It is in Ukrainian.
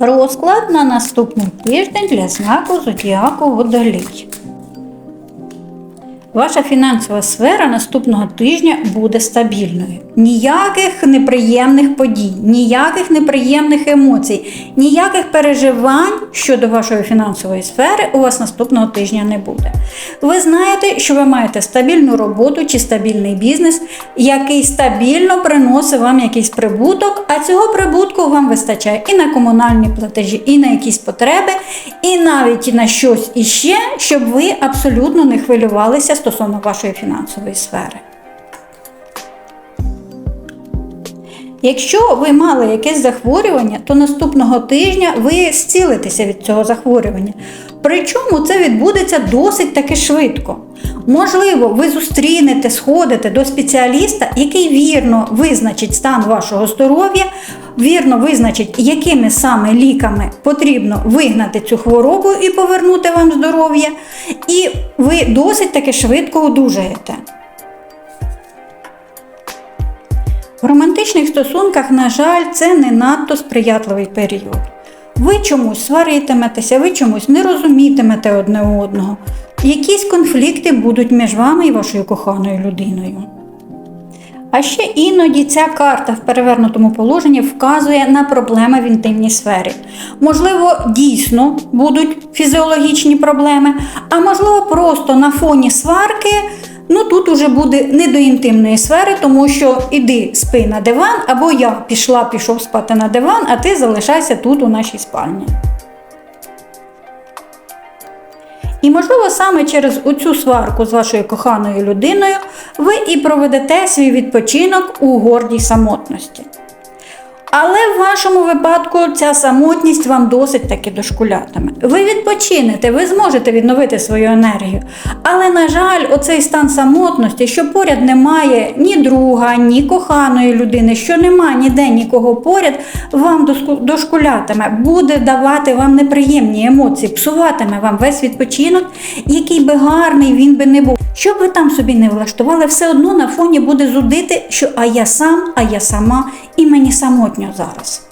Розклад на наступний тиждень для знаку Зодіаку Водолій. Ваша фінансова сфера наступного тижня буде стабільною. Ніяких неприємних подій, ніяких неприємних емоцій, ніяких переживань щодо вашої фінансової сфери у вас наступного тижня не буде. Ви знаєте, що ви маєте стабільну роботу чи стабільний бізнес, який стабільно приносить вам якийсь прибуток, а цього прибутку вам вистачає і на комунальні платежі, і на якісь потреби, і навіть на щось іще, щоб ви абсолютно не хвилювалися стосовно вашої фінансової сфери. Якщо ви мали якесь захворювання, то наступного тижня ви зцілитеся від цього захворювання. Причому це відбудеться досить таки швидко. Можливо, ви зустрінете, сходите до спеціаліста, який вірно визначить стан вашого здоров'я, вірно визначить, якими саме ліками потрібно вигнати цю хворобу і повернути вам здоров'я, і ви досить таки швидко одужаєте. В романтичних стосунках, на жаль, це не надто сприятливий період. Ви чомусь сваритиметеся, ви чомусь не розумітимете одне одного. Якісь конфлікти будуть між вами і вашою коханою людиною. А ще іноді ця карта в перевернутому положенні вказує на проблеми в інтимній сфері. Можливо, дійсно будуть фізіологічні проблеми, а можливо, просто на фоні сварки. Ну тут уже буде не до інтимної сфери, тому що іди спи на диван, або я пішла, пішов спати на диван, а ти залишайся тут у нашій спальні. І, можливо, саме через оцю сварку з вашою коханою людиною ви і проведете свій відпочинок у гордій самотності. Але в вашому випадку ця самотність вам досить таки дошкулятиме. Ви відпочинете, ви зможете відновити свою енергію. Але, на жаль, оцей стан самотності, що поряд немає ні друга, ні коханої людини, що немає ніде нікого поряд, вам дошкулятиме, буде давати вам неприємні емоції, псуватиме вам весь відпочинок, який би гарний він би не був. Що б ви там собі не влаштували, все одно на фоні буде зудити, що а я сам, а я сама, і мені Rodney Ozaras.